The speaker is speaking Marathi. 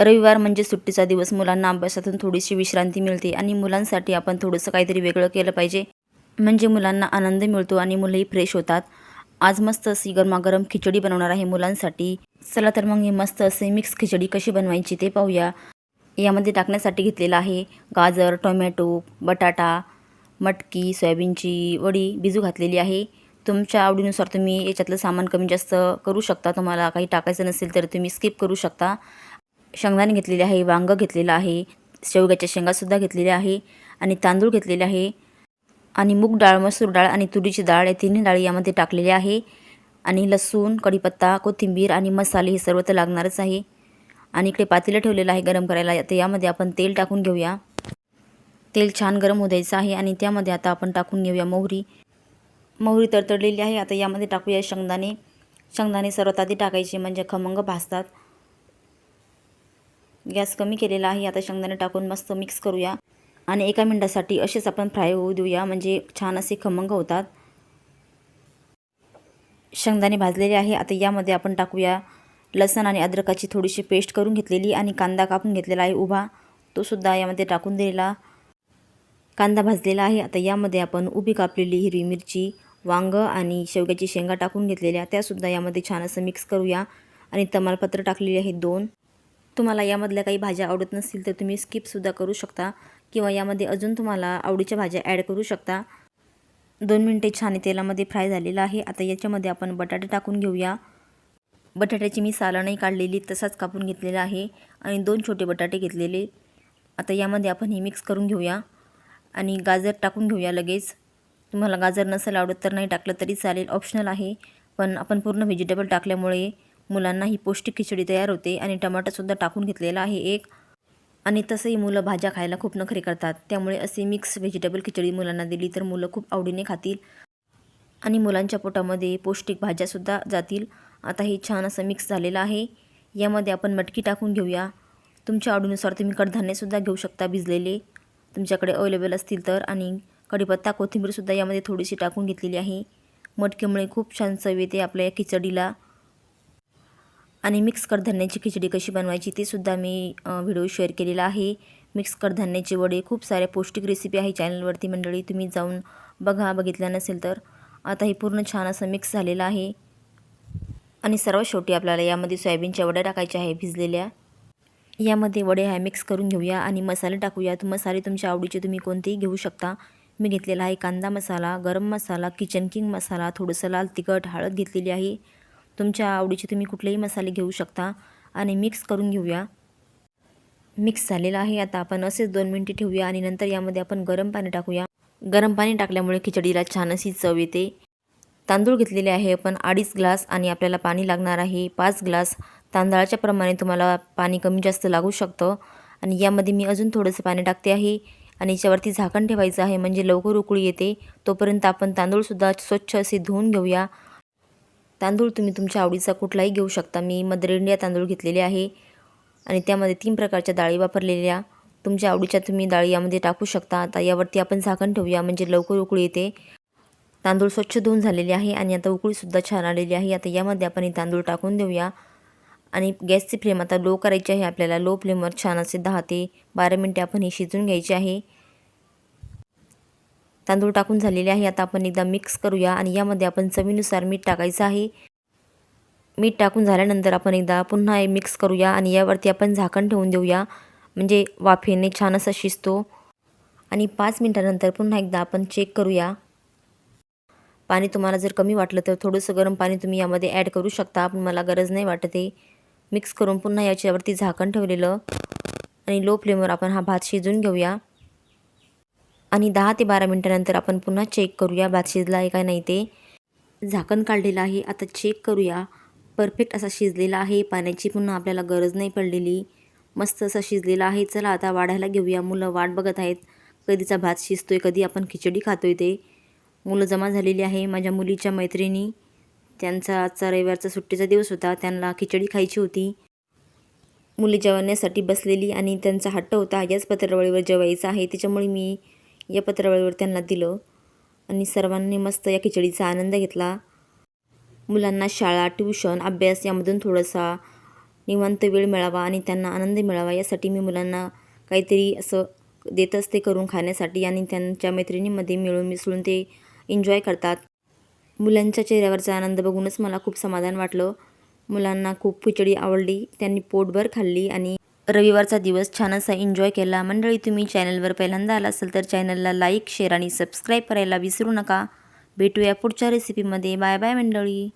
रविवार म्हणजे सुट्टीचा दिवस. मुलांना अभ्यासातून थोडीशी विश्रांती मिळते आणि मुलांसाठी आपण थोडंसं काहीतरी वेगळं केलं पाहिजे. म्हणजे मुलांना आनंद मिळतो आणि मुलंही फ्रेश होतात. आज मस्त अशी गरमागरम खिचडी बनवणार आहे मुलांसाठी. चला तर मग हे मस्त असे मिक्स खिचडी कशी बनवायची ते पाहूया. यामध्ये टाकण्यासाठी घेतलेलं आहे गाजर टोमॅटो बटाटा मटकी सोयाबीनची वडी भिजू घातलेली आहे. तुमच्या आवडीनुसार तुम्ही याच्यातलं सामान कमी जास्त करू शकता. तुम्हाला काही टाकायचं नसेल तर तुम्ही स्किप करू शकता. शेंगदाणे घेतलेले आहे वांगं घेतलेलं आहे शेवग्याच्या शेंगासुद्धा घेतलेल्या आहे आणि तांदूळ घेतलेले आहे आणि मूग डाळ मसूर डाळ आणि तुरीची डाळ या तिन्ही डाळी यामध्ये टाकलेली आहे आणि लसूण कढीपत्ता कोथिंबीर आणि मसाले हे सर्व तर लागणारच आहे. आणि इकडे पातेलं ठेवलेलं आहे गरम करायला तर यामध्ये आपण तेल टाकून घेऊया. तेल छान गरम होऊ द्यायचं आहे आणि त्यामध्ये आता आपण टाकून घेऊया मोहरी. मोहरी तडतडलेली आहे आता यामध्ये टाकूया शेंगदाणे. शेंगदाणे सर्वात आधी टाकायचे म्हणजे खमंग भाजतात. गॅस कमी केलेला आहे. आता शेंगदाणे टाकून मस्त मिक्स करूया. आणि एका मिनटासाठी असेच आपण फ्राय होऊ देऊया. म्हणजे छान असे खमंग होतात. शेंगदाणे भाजलेले आहे. आता यामध्ये आपण टाकूया लसण आणि अद्रकाची थोडीशी पेस्ट करून घेतलेली आणि कांदा कापून घेतलेला आहे उभा. तो सुद्धा यामध्ये टाकून दिलेला. कांदा भाजलेला आहे. आता यामध्ये आपण उभी कापलेली हिरवी मिरची वांगं आणि शेवग्याची शेंगा टाकून घेतलेल्या. त्यासुद्धा यामध्ये छान असं मिक्स करूया. आणि तमालपत्र टाकलेले आहेत दोन. तुम्हाला यामधल्या काही भाज्या आवडत नसतील तर तुम्ही स्किपसुद्धा करू शकता किंवा यामध्ये अजून तुम्हाला आवडीच्या भाज्या ॲड करू शकता. दोन मिनटे छान तेलामध्ये फ्राय झालेलं आहे. आता याच्यामध्ये आपण बटाटे टाकून घेऊया. बटाट्याची मी सालं नाही काढलेली तसाच कापून घेतलेला आहे आणि दोन छोटे बटाटे घेतलेले. आता यामध्ये आपण हे मिक्स करून घेऊया आणि गाजर टाकून घेऊया लगेच. तुम्हाला गाजर नसेल आवडत तर नाही टाकलं तरी चालेल ऑप्शनल आहे. पण आपण पूर्ण व्हेजिटेबल टाकल्यामुळे मुलांना ही पौष्टिक खिचडी तयार होते आणि टमाटरसुद्धा टाकून घेतलेला आहे एक. आणि तसंही मुलं भाज्या खायला खूप नखरे करतात. त्यामुळे असे मिक्स व्हेजिटेबल खिचडी मुलांना दिली तर मुलं खूप आवडीने खातील. आणि मुलांच्या पोटामध्ये पौष्टिक भाज्यासुद्धा जातील. आता हे छान असं मिक्स झालेलं आहे. यामध्ये आपण मटकी टाकून घेऊया. तुमच्या आवडीनुसार तुम्ही कडधान्यसुद्धा घेऊ शकता भिजलेले. तुमच्याकडे अवेलेबल असतील तर. आणि कढीपत्ता कोथिंबीरसुद्धा यामध्ये थोडीशी टाकून घेतलेली आहे. मटकीमुळे खूप छान चव येते आपल्या या खिचडीला. आणि मिक्स कडधान्याची खिचडी कशी बनवायची ती सुद्धा मी व्हिडिओ शेअर केलेला आहे. मिक्स कडधान्याचे वडे खूप साऱ्या पौष्टिक रेसिपी आहे चॅनलवरती मंडळी तुम्ही जाऊन बघा बघितलं नसेल तर. आता हे पूर्ण छान असं मिक्स झालेलं आहे. आणि सर्वात शेवटी आपल्याला यामध्ये सोयाबीनच्या वड्या टाकायच्या आहे भिजलेल्या. यामध्ये वडे आहे मिक्स करून घेऊया आणि मसाले टाकूयात. मसाले तुमच्या आवडीचे तुम्ही कोणतेही घेऊ शकता. मी घेतलेला आहे कांदा मसाला गरम मसाला किचन किंग मसाला थोडंसं लाल तिखट हळद घेतलेली आहे. तुमच्या आवडीचे तुम्ही कुठलेही मसाले घेऊ शकता. आणि मिक्स करून घेऊया. मिक्स झालेलं आहे. आता आपण असेच दोन मिनटे ठेवूया आणि नंतर यामध्ये आपण गरम पाणी टाकूया. गरम पाणी टाकल्यामुळे खिचडीला छान अशी चव येते. तांदूळ घेतलेले आहे आपण अडीच ग्लास आणि आपल्याला पाणी लागणार आहे पाच ग्लास. तांदळाच्या प्रमाणे तुम्हाला पाणी कमी जास्त लागू शकतं. आणि यामध्ये मी अजून थोडंसं पाणी टाकते आहे. आणि याच्यावरती झाकण ठेवायचं आहे. म्हणजे लवकर उकळी येते. तोपर्यंत आपण तांदूळसुद्धा स्वच्छ असे धुवून घेऊया. तांदूळ तुम्ही तुमच्या आवडीचा कुठलाही घेऊ शकता. मी मदर इंडिया तांदूळ घेतलेले आहे आणि त्यामध्ये तीन प्रकारच्या डाळी वापरलेल्या. तुमच्या आवडीच्या तुम्ही डाळी यामध्ये टाकू शकता. आता यावरती आपण झाकण ठेवूया. म्हणजे लवकर उकळी येते. तांदूळ स्वच्छ धुवून झालेले आहे आणि आता उकळीसुद्धा छान आलेली आहे. आता यामध्ये आपण हे तांदूळ टाकून देऊया. आणि गॅसची फ्लेम आता लो करायची आहे. आपल्याला लो फ्लेमवर छान असे दहा ते बारा मिनटे आपण हे शिजून घ्यायचे आहे. तांदूळ टाकून झालेले आहे. आता आपण एकदा मिक्स करूया आणि यामध्ये आपण चवीनुसार मीठ टाकायचं आहे. मीठ टाकून झाल्यानंतर आपण एकदा पुन्हा हे मिक्स करूया आणि यावरती आपण झाकण ठेवून देऊया. म्हणजे वाफेने छान असा शिजतो. आणि पाच मिनटानंतर पुन्हा एकदा आपण चेक करूया. पाणी तुम्हाला जर कमी वाटलं तर थोडंसं गरम पाणी तुम्ही यामध्ये ॲड करू शकता. पण मला गरज नाही वाटत आहे मिक्स करून पुन्हा याच्यावरती झाकण ठेवलेलं. आणि लो फ्लेमवर आपण हा भात शिजून घेऊया. आणि दहा ते बारा मिनटानंतर आपण पुन्हा चेक करूया. भात शिजला आहे का नाही ते. झाकण काढलेलं आहे. आता चेक करूया. परफेक्ट असा शिजलेला आहे. पाण्याची पुन्हा आपल्याला गरज नाही पडलेली. मस्त असा शिजलेला आहे. चला आता वाढायला घेऊया. मुलं वाट बघत आहेत. कधीचा भात शिजतोय कधी आपण खिचडी खातोय ते. मुलं जमा झालेली आहे. माझ्या मुलीच्या मैत्रिणी. त्यांचा आजचा रविवारचा सुट्टीचा दिवस होता. त्यांना खिचडी खायची होती. मुली जेवण्यासाठी बसलेली आणि त्यांचा हट्ट होता. याच पत्रावळीवर जेवायचं आहे. त्याच्यामुळे मी या पत्रावळीवर त्यांना दिलं आणि सर्वांनी मस्त या खिचडीचा आनंद घेतला. मुलांना शाळा ट्युशन अभ्यास यामधून थोडासा निवांत वेळ मिळावा आणि त्यांना आनंद मिळावा यासाठी मी मुलांना काहीतरी असं देत असते करून खाण्यासाठी आणि त्यांच्या मैत्रिणींमध्ये मिळून मिसळून ते एन्जॉय करतात. मुलांच्या चेहऱ्यावरचा आनंद बघूनच मला खूप समाधान वाटलं. मुलांना खूप खिचडी आवडली. त्यांनी पोटभर खाल्ली आणि रविवारचा दिवस छान असा एन्जॉय केला. मंडळी तुम्ही चॅनलवर पहिल्यांदा आला असेल तर चॅनलला लाईक शेअर आणि सबस्क्राईब करायला विसरू नका. भेटूया पुढच्या रेसिपीमध्ये बाय बाय मंडळी.